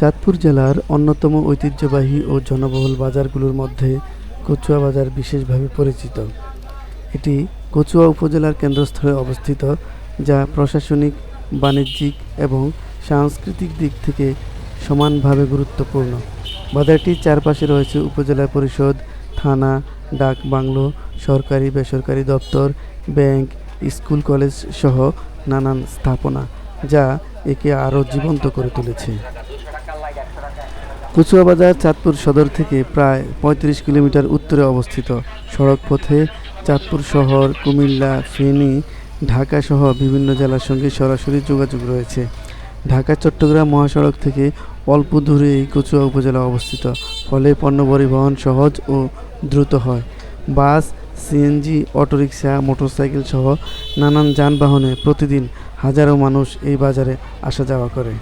চাঁদপুর জেলার অন্যতম ঐতিহ্যবাহী ও জনবহুল বাজারগুলোর মধ্যে কচুয়া বাজার বিশেষভাবে পরিচিত। এটি কচুয়া উপজেলার কেন্দ্রস্থলে অবস্থিত, যা প্রশাসনিক, বাণিজ্যিক এবং সাংস্কৃতিক দিক থেকে সমানভাবে গুরুত্বপূর্ণ। বাজারটির চারপাশে রয়েছে উপজেলা পরিষদ, থানা, ডাক বাংলো, সরকারি, বেসরকারি দপ্তর, ব্যাংক, স্কুল, কলেজ সহ নানান স্থাপনা, যা একে আরও জীবন্ত করে তুলেছে। কচুয়া বাজার চাঁদপুর সদর থেকে প্রায় পঁয়ত্রিশ কিলোমিটার উত্তরে অবস্থিত। সড়ক পথে চাঁদপুর শহর, কুমিল্লা, ফেনী, ঢাকা সহ বিভিন্ন জেলার সঙ্গে সরাসরি যোগাযোগ রয়েছে। ঢাকা, চট্টগ্রাম মহাসড়ক থেকে অল্প দূরে এই কচুয়া উপজেলা অবস্থিত। ফলে পণ্য পরিবহন সহজ ও দ্রুত হয়। বাস সিএনজি অটোরিকশা, মোটরসাইকেল সহ নানান যানবাহনে প্রতিদিন হাজারো মানুষ এই বাজারে আসা যাওয়া করে।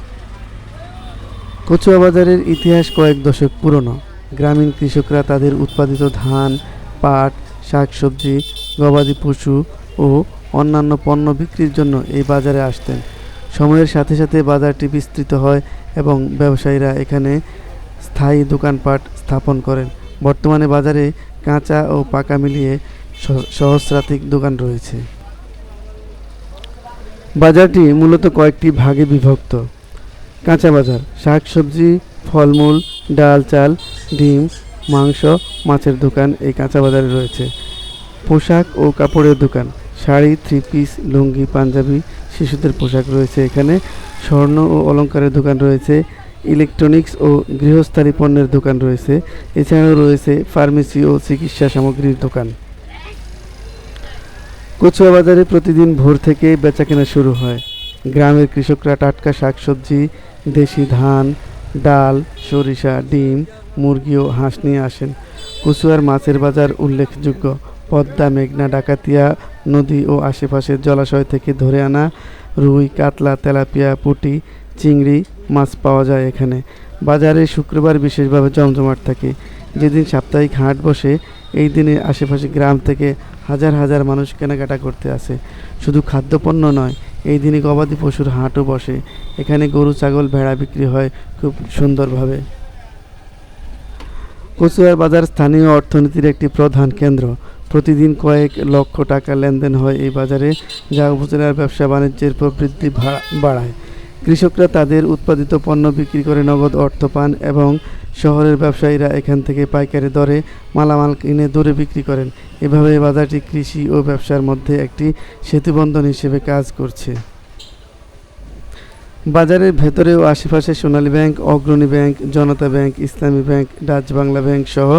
কচুয়া বাজারের ইতিহাস কয়েক দশক পুরনো। গ্রামীণ কৃষকরা তাদের উৎপাদিত ধান, পাট, শাকসবজি, গবাদি পশু ও অন্যান্য পণ্য বিক্রির জন্য এই বাজারে আসতেন। সময়ের সাথে সাথে বাজারটি বিস্তৃত হয় এবং ব্যবসায়ীরা এখানে স্থায়ী দোকানপাট স্থাপন করেন। বর্তমানে বাজারে কাঁচা ও পাকা মিলিয়ে সহস্রাধিক দোকান রয়েছে। বাজারটি মূলত কয়েকটি ভাগে বিভক্ত। কাঁচা বাজার, শাকসবজি, ফলমূল, ডাল, চাল, ডিম, মাংস, মাছের দোকান এই কাঁচা বাজারে রয়েছে। পোশাক ও কাপড়ের দোকান, শাড়ি থ্রি পিস লুঙ্গি, পাঞ্জাবি, শিশুদের পোশাক রয়েছে এখানে। স্বর্ণ ও অলংকারের দোকান রয়েছে, ইলেকট্রনিক্স ও গৃহস্থালী পণ্যের দোকান রয়েছে, এছাড়াও রয়েছে ফার্মেসি ও চিকিৎসা সামগ্রীর দোকান। কচুয়া বাজারে প্রতিদিন ভোর থেকে বেচাকেনা শুরু হয়। গ্রামের কৃষকরা টাটকা শাকসবজি, দেশি ধান, ডাল, সরিষা, ডিম, মুরগি ও হাঁস নিয়ে আসেন। কচুয়ার মাছের বাজার উল্লেখযোগ্য। পদ্মা, মেঘনা, ডাকাতিয়া নদী ও আশেপাশের জলাশয় থেকে ধরে আনা রুই, কাতলা, তেলাপিয়া, পুঁটি, চিংড়ি মাছ পাওয়া যায় এখানে। বাজারে শুক্রবার বিশেষভাবে জমজমাট থাকে। যেদিন সাপ্তাহিক হাট বসে, এই দিনে আশেপাশে গ্রাম থেকে হাজার হাজার মানুষ কেনাকাটা করতে আসে। শুধু খাদ্যপণ্য নয় এই দিনে গবাদি পশুর হাটও বসে। এখানে গরু, ছাগল, ভেড়া বিক্রি হয় খুব সুন্দরভাবে। কচুয়ার বাজার স্থানীয় অর্থনীতির একটি প্রধান কেন্দ্র। প্রতিদিন কয়েক লক্ষ টাকা লেনদেন হয় এই বাজারে, যা উপজেলার ব্যবসা বাণিজ্যের প্রবৃদ্ধি বাড়ায়। কৃষকরা তাদের উৎপাদিত পণ্য বিক্রি করে নগদ অর্থ পান এবং শহরের ব্যবসায়ীরা এখান থেকে পাইকারি দরে মালামাল কিনে দরে বিক্রি করেন। এভাবে বাজারটি কৃষি ও ব্যবসার মধ্যে একটি সেতুবন্ধন হিসেবে কাজ করছে। বাজারের ভেতরে ও আশেপাশে Sonali bank, Agrani bank, Janata bank, Islami bank, Dutch Bangla bank সহ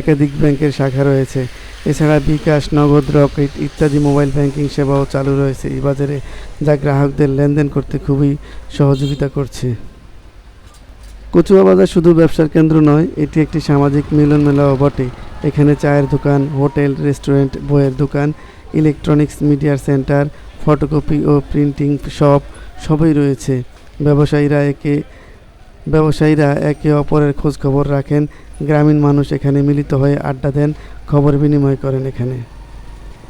একাধিক ব্যাংকের শাখা রয়েছে। এছাড়া বিকাশ, নগদ, রকেট ইত্যাদি মোবাইল ব্যাংকিং সেবাও চালু রয়েছে। এই বাজারে যা গ্রাহকদের লেনদেন করতে খুবই সহযোগিতা করছে। কচুয়া বাজার শুধু ব্যবসার কেন্দ্র নয়, এটি একটি সামাজিক মিলন মেলাও বটে। এখানে চায়ের দোকান, হোটেল, রেস্টুরেন্ট, বইয়ের দোকান, ইলেকট্রনিক্স মিডিয়ার সেন্টার, ফটোকপি ও প্রিন্টিং শপ সবই রয়েছে। ব্যবসায়ীরা একে ব্যবসায়ীরা একে অপরের খোঁজ খবর রাখেন। গ্রামীণ মানুষ এখানে মিলিত হয়ে আড্ডা দেন, খবর বিনিময় করেন এখানে।